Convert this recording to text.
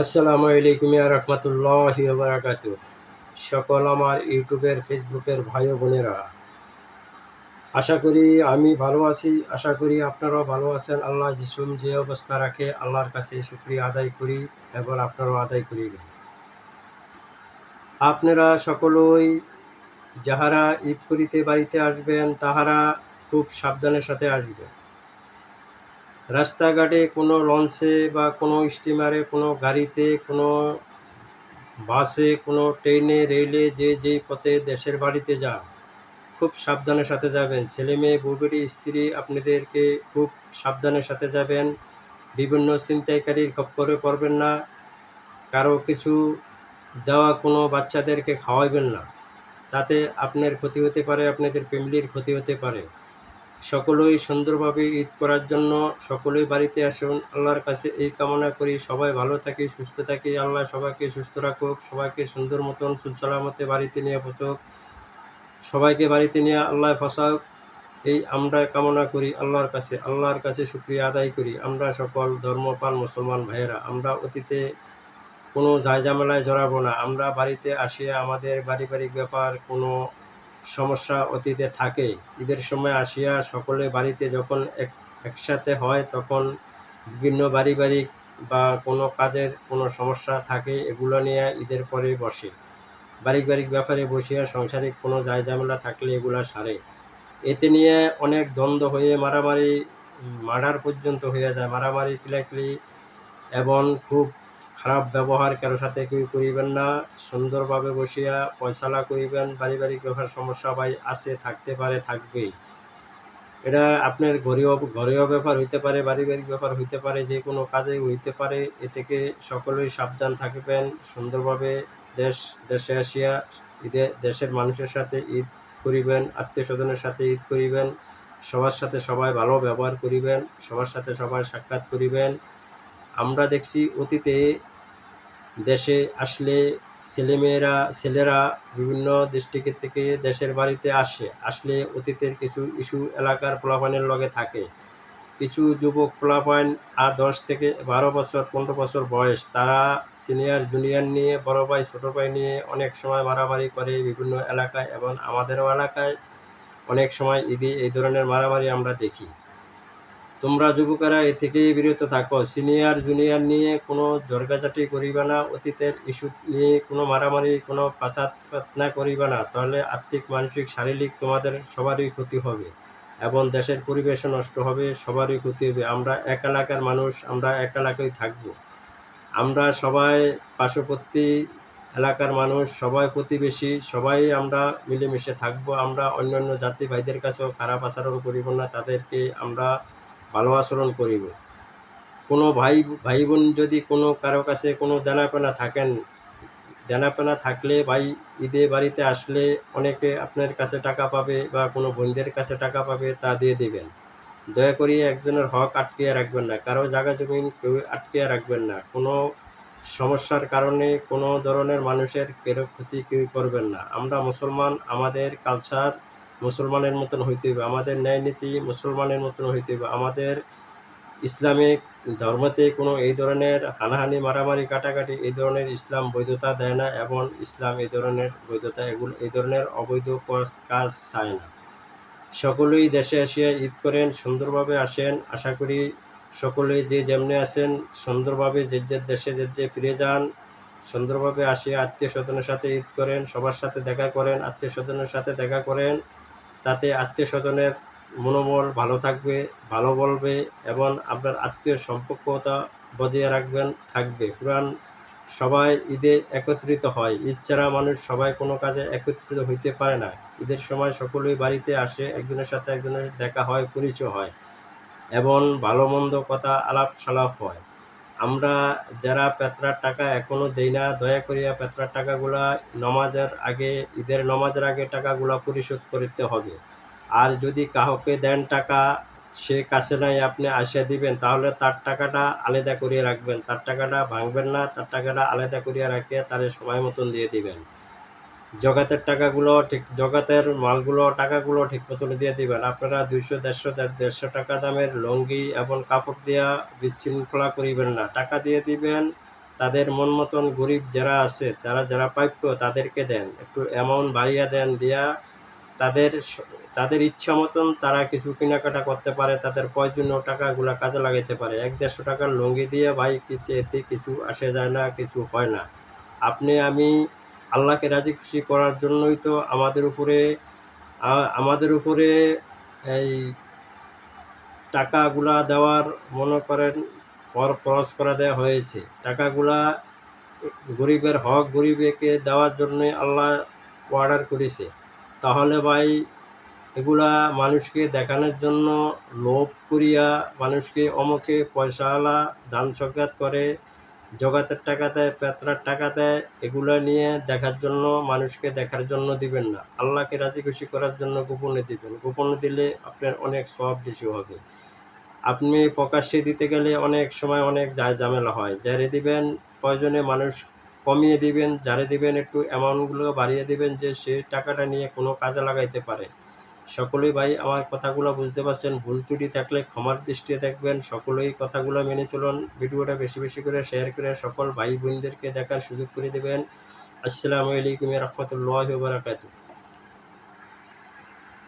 আসসালামু আলাইকুম রহমতুল্লাহ বারাকাত সকল আমার ইউটিউবের, ফেসবুকের ভাই বোনেরা, আশা করি আমি ভালো আছি। আশা করি আপনারাও ভালো আছেন। আল্লাহ যিসুম যে অবস্থা রাখে, আল্লাহর কাছে শুক্রিয়া আদায় করি এবং আপনারাও আদায় করিবেন আপনারা সকলই যাহারা ঈদ করিতে বাড়িতে আসবেন, তাহারা খুব সাবধানের সাথে আসবেন। রাস্তাঘাটে কোনো লঞ্চে বা কোনো স্টিমারে, কোনো গাড়িতে, কোনো বাসে, কোনো ট্রেনে, রেলে যে যেই পথে দেশের বাড়িতে যান, খুব সাবধানের সাথে যাবেন। ছেলে মেয়ে বউবেরি স্ত্রী, আপনাদেরকে খুব সাবধানের সাথে যাবেন। বিভিন্ন ছিনতাইকারীর খপ্পরে পড়বেন না। কারও কিছু দেওয়া কোনো বাচ্চাদেরকে খাওয়াইবেন না। তাতে আপনার ক্ষতি হতে পারে, আপনাদের ফ্যামিলির ক্ষতি হতে পারে। সকলেই সুন্দরভাবে ঈদ করার জন্য সকলেই বাড়িতে আসুন। আল্লাহর কাছে এই কামনা করি। সবাই ভালো থাকি, সুস্থ থাকি। আল্লাহ সবাইকে সুস্থ রাখুক, সবাইকে সুন্দর মতন সুসালামতে বাড়িতে নিয়ে বসুক। সবাইকে বাড়িতে নিয়ে আল্লাহ ফসাক। এই আমরা কামনা করি আল্লাহর কাছে। আল্লাহর কাছে শুক্রিয়া আদায় করি। আমরা সকল ধর্মপাল মুসলমান ভাইয়েরা, আমরা অতীতে কোনো ঝামেলায় জড়াবো না। আমরা বাড়িতে আসিয়া আমাদের পারিবারিক ব্যাপার কোনো সমস্যা অতীতে থাকে ঈদের সময় আসিয়া সকলে বাড়িতে যখন এক একসাথে হয়, তখন বিভিন্ন পারিবারিক বা কোনো কাজের কোনো সমস্যা থাকে, এগুলো নিয়ে ঈদের পরে বসে। বাড়ি পারিবারিক ব্যাপারে বসিয়া সংসারিক কোনো যায় ঝামেলা থাকলে এগুলা সারে। এতে নিয়ে অনেক দ্বন্দ্ব হয়ে মারামারি মার্ডার পর্যন্ত হয়ে যায়। মারামারি, কিলাকিলি এবং খুব খারাপ ব্যবহার কারও সাথে কেউ করিবেন না, সুন্দরভাবে বসিয়া পয়সালা করিবেন, পারিবারিক ব্যাপার সমস্যা ভাই আছে, থাকতে পারে, থাকবেই। এটা আপনার ঘরীয় ঘরীয় ব্যাপার হইতে পারে, পারিবারিক ব্যাপার হইতে পারে, যে কোনো কাজে হইতে পারে, এ থেকে সকলেই সাবধান থাকবেন, সুন্দরভাবে দেশ, দেশে আসিয়া ঈদে, দেশের মানুষের সাথে ঈদ করিবেন আত্মীয় স্বজনের সাথে ঈদ করিবেন, সবার সাথে সবাই ভালো ব্যবহার করিবেন, সবার সাথে সবাই সাক্ষাৎ করিবেন। আমরা দেখছি অতীতে দেশে আসলে ছেলেমেয়েরা, ছেলেরা বিভিন্ন ডিস্ট্রিক্টের থেকে দেশের বাড়িতে আসে। আসলে অতীতের কিছু ইস্যু এলাকার পোলাপানের লগে থাকে। কিছু যুবক পোলাপান আর দশ থেকে বারো বছর, পনেরো বছর বয়স, তারা সিনিয়র, জুনিয়র নিয়ে, বড় ভাই, ছোটো ভাই নিয়ে অনেক সময় মারামারি করে বিভিন্ন এলাকায় এবং আমাদেরও এলাকায় অনেক সময় ঈদে এই ধরনের মারামারি আমরা দেখি। তোমরা যুবকেরা এ থেকে বিরত থাকো। সিনিয়র জুনিয়র নিয়ে কোনো জর্গাজাটি করিবে না। অতীতের ইস্যু নিয়ে কোনো মারামারি, কোনো পাচাত না করিবে না। তাহলে আর্থিক, মানসিক, শারীরিক তোমাদের সবারই ক্ষতি হবে এবং দেশের পরিবেশও নষ্ট হবে, সবারই ক্ষতি হবে। আমরা এক এলাকার মানুষ, আমরা এক এলাকায় থাকব। আমরা সবাই পার্শ্ববর্তী এলাকার মানুষ, সবাই প্রতিবেশী, সবাই আমরা মিলেমিশে থাকব। আমরা অন্যান্য জাতি ভাইদের কাছেও খারাপ আচরণ করিব না। তাদেরকে আমরা ভালো আচরণ করিব। কোনো ভাই ভাই বোন যদি কোনো কারও কাছে কোনো দেনাপেনা থাকেন, দেনাপেনা থাকলে ভাই ঈদে বাড়িতে আসলে অনেকে আপনার কাছে টাকা পাবে বা কোনো বোনদের কাছে টাকা পাবে তা দিয়ে দেবেন। দয়া করে একজনের হক আটকিয়ে রাখবেন না, কারও জায়গা জমিন কেউ আটকিয়ে রাখবেন না। কোনো সমস্যার কারণে কোনো ধরনের মানুষের কেরো ক্ষতি কেউ করবেন না। আমরা মুসলমান, আমাদের কালচার মুসলমানের মতন হইতে হবে আমাদের ন্যায় নীতি মুসলমানের মতন হইতে হবে আমাদের ইসলামিক ধর্মতে কোনো এই ধরনের হানাহানি, মারামারি, কাটাকাটি, এই ধরনের ইসলাম বৈধতা দেয় না, এবং ইসলাম এই ধরনের বৈধতা, এগুলো এই ধরনের অবৈধ কাজ- চায় না। সকলেই দেশে আসিয়া ঈদ করেন, সুন্দরভাবে আসেন, আশা করি সকলেই যে যেমনি আছেন, সুন্দরভাবে যে যে দেশে যে যে ফিরে যান, সুন্দরভাবে আসিয়া আত্মীয় স্বজনের সাথে ঈদ করেন, সবার সাথে দেখা করেন, আত্মীয় স্বজনের সাথে দেখা করেন তাতে আত্মীয় স্বজনের মনোবল ভালো থাকবে, ভালো বলবে এবং আপনার আত্মীয় সম্পর্কতা বজায় রাখবেন, থাকবে। পুরান সবাই ঈদে একত্রিত হয়। ঈদ ছাড়া মানুষ সবাই কোনো কাজে একত্রিত হইতে পারে না। ঈদের সময় সকলেই বাড়িতে আসে, একজনের সাথে একজনের দেখা হয়, পরিচয় হয় এবং ভালো মন্দ কথা আলাপ সালাপ হয়। আমরা যারা পেত্রার টাকা এখনও দেই না, দয়া করিয়া পেত্রার টাকাগুলা নমাজের আগে, ঈদের নমাজের আগে টাকাগুলা পরিশোধ করতে হবে। আর যদি কাহকে দেন টাকা, সে কাছে নাই আপনি আসিয়া দিবেন, তাহলে তার টাকাটা আলাদা করিয়ে রাখবেন। তার টাকাটা ভাঙবেন না, তার টাকাটা আলাদা করিয়া রাখিয়া তারে সময় মতন দিয়ে দিবেন। জগাতের টাকাগুলো ঠিক, জগাতের মালগুলো, টাকাগুলো ঠিক মতন দিয়ে দিবেন। আপনারা দুইশো, দেড়শো দেড়শো টাকা দামের লুঙ্গি এবং কাপড় দিয়া বিশৃঙ্খলা করিবেন না। টাকা দিয়ে দিবেন, তাদের মন মতন গরিব যারা আছে, তারা যারা প্রাপ্য, তাদেরকে দেন। একটু অ্যামাউন্ট বাড়িয়ে দেন দিয়া তাদের তাদের ইচ্ছা মতন তারা কিছু কেনাকাটা করতে পারে, তাদের প্রয়োজনীয় টাকাগুলা কাজে লাগাইতে পারে। এক দেড়শো টাকার লুঙ্গি দিয়ে ভাই, কিছু এতে কিছু আসে যায় না, কিছু হয় না। আপনি, আমি আল্লাহকে রাজি খুশি করার জন্যই তো আমাদের উপরে আমাদের উপরে এই টাকাগুলা দেওয়ার, মনে করেন, কর, খরচ করা দেওয়া হয়েছে। টাকাগুলা গরিবের হক, গরিবকে দেওয়ার জন্য আল্লাহ অর্ডার করেছে। তাহলে ভাই, এগুলা মানুষকে দেখানোর জন্য লোভ করিয়া মানুষকে অমকে পয়সাওয়ালা দান সজ্ঞাত করে জগাতের টাকা দেয় পেতরার টাকা দেয় এগুলা নিয়ে দেখার জন্য, মানুষকে দেখার জন্য দিবেন না। আল্লাহকে রাজি খুশি করার জন্য গোপনে দিবেন। গোপনে দিলে আপনার অনেক সব বেশি হবে। আপনি প্রকাশ্যে দিতে গেলে অনেক সময় অনেক ঝামেলা হয়। যারে দিবেন প্রয়োজনে মানুষ কমিয়ে দিবেন, যারে দিবেন একটু অ্যামাউন্টগুলো বাড়িয়ে দিবেন যে সে টাকাটা নিয়ে কোনো কাজে লাগাইতে পারে। সকলেই ভাই আমার কথাগুলো বুঝতে পারছেন, ভুল ত্রুটি থাকলে ক্ষমার দৃষ্টিতে দেখবেন। সকলেই কথাগুলো মেনে চলুন, ভিডিওটা বেশি বেশি করে শেয়ার করে সকল ভাই বোনদেরকে দেখার সুযোগ করে দেবেন। আসসালামু আলাইকুম রহমতুল্লাহ বারাকাতুহ।